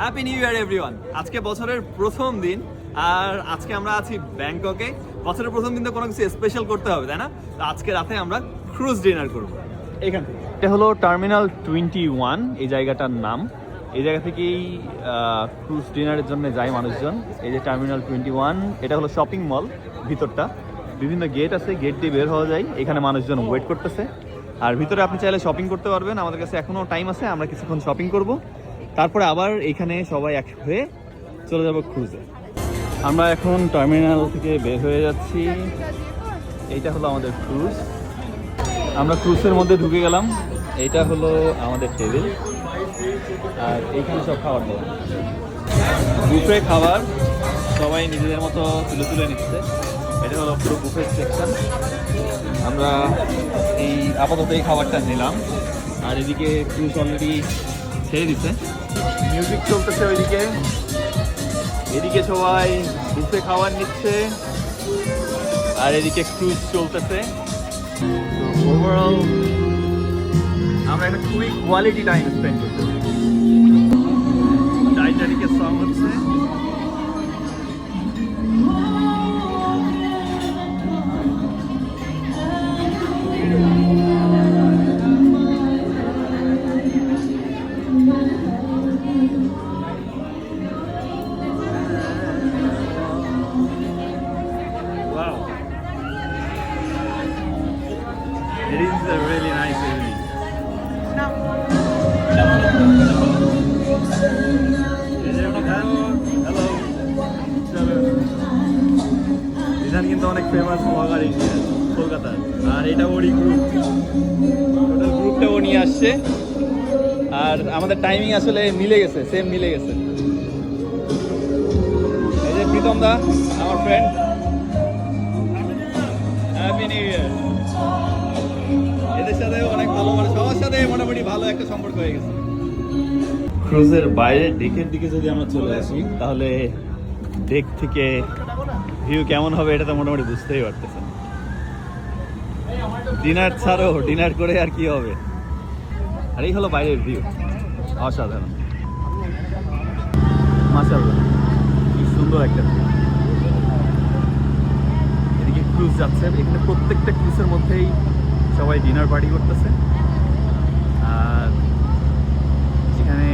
Happy new year everyone আজকে বছরের প্রথম দিন, আর আজকে আমরা আছি ব্যাংককে। বছরের প্রথম দিন তো কোনো কিছু স্পেশাল করতে হবে, তাই না? তো আজকে রাতে আমরা ক্রুজ ডিনার করব। এখান থেকে। এটা হলো টার্মিনাল টোয়েন্টি ওয়ান, এই জায়গাটার নাম। এই জায়গা থেকেই ক্রুজ ডিনারের জন্য যায় মানুষজন। এই যে টার্মিনাল টোয়েন্টি ওয়ান, এটা হলো শপিং মল ভিতরটা। বিভিন্ন গেট আছে গেট দিয়ে বের হওয়া যায়। এখানে মানুষজন ওয়েট করতেছে। আর ভিতরে আপনি চাইলে শপিং করতে পারবেন। আমাদের কাছে এখনও টাইম আছে, আমরা কিছুক্ষণ শপিং করব। তারপরে আবার এখানে সবাই এক হয়ে চলে যাব ক্রুজে আমরা এখন টার্মিনাল থেকে বের হয়ে যাচ্ছি। এইটা হলো আমাদের ক্রুজ আমরা ক্রুজের মধ্যে ঢুকে গেলাম। এইটা হলো আমাদের টেবিল আর এইখানে সব খাবার দাবার। বুফে খাবার সবাই নিজেদের মতো তুলে তুলে নিচ্ছে। এটা হলো পুরো বুফে সেকশন আমরা এই আপাতত এই খাবারটা নিলাম। আর এদিকে ক্রুজ অলরেডি ছেড়ে দিচ্ছে মিউজিক চলতেছে ওইদিকে। এদিকে সবাই বুফে খাবার নিচ্ছে। আর এদিকে ক্রুজ চলতেছে। ওভারঅল আমরা একটা খুবই কোয়ালিটি টাইম স্পেন্ড করতেছি। টাইটানিকের song It is a really nice evening. Hello. এখান কিন্তু অনেক ফেমাস মহাকার ইন্ডিয়ান কলকাতার আর এটা ওরই গ্রুপ টোটাল গ্রুপটা ও নিয়ে আসছে আর আমাদের টাইমিং আসলে মিলে গেছে সেম মিলে গেছে এই যে প্রীতম দা, আমার ফ্রেন্ড মোটামুটি ভালো একটা সম্পর্ক হয়ে গেছে। ক্রুজের বাইরের ডেকের দিকে যদি আমরা চলে আসি, তাহলে ডেক থেকে ভিউ কেমন হবে এটা তো মোটামুটি বুঝতেই পারতেছেন। ডিনার ছাড়ো ডিনার করে আর কি হবে? আর এই হলো বাইরের ভিউ অসাধারণ। মাশাআল্লাহ, কি সুন্দর একটা। এদিকে ক্রুজ যাচ্ছে, এখানে প্রত্যেকটা ক্রুজের মধ্যেই সবাই ডিনার পার্টি করতেছে আর এখানে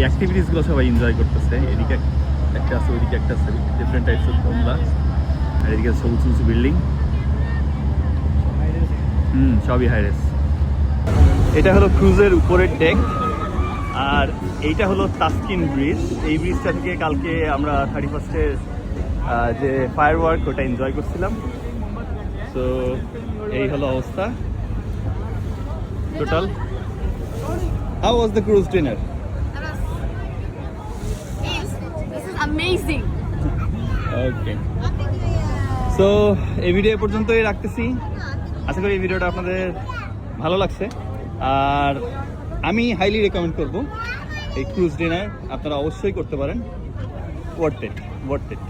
এই অ্যাক্টিভিটিসগুলো সবাই এনজয় করতেছে। এদিকে এক- একটা আছে, ওইদিকে একটা আছে ডিফারেন্ট টাইপস অফ কমলা আর এদিকে সবুজ সবুজ বিল্ডিং হুম, সবই হাইরেস এটা হলো ক্রুজের উপরের ডেক আর এইটা হলো তাস্কিন ব্রিজ এই ব্রিজটা থেকে কালকে আমরা থার্টি ফার্স্টের যে ফায়ার ওয়ার্ক ওটা এনজয় করছিলাম। তো এই হলো অবস্থা। Total how was the cruise dinner Is amazing. Okay so এই ভিডিও পর্যন্তই রাখতেছি। আশা করি এই ভিডিওটা আপনাদের ভালো লাগছে। আর আমি হাইলি রেকমেন্ড করব এই ক্রুজ ডিনার আপনারা অবশ্যই করতে পারেন। Worth it worth it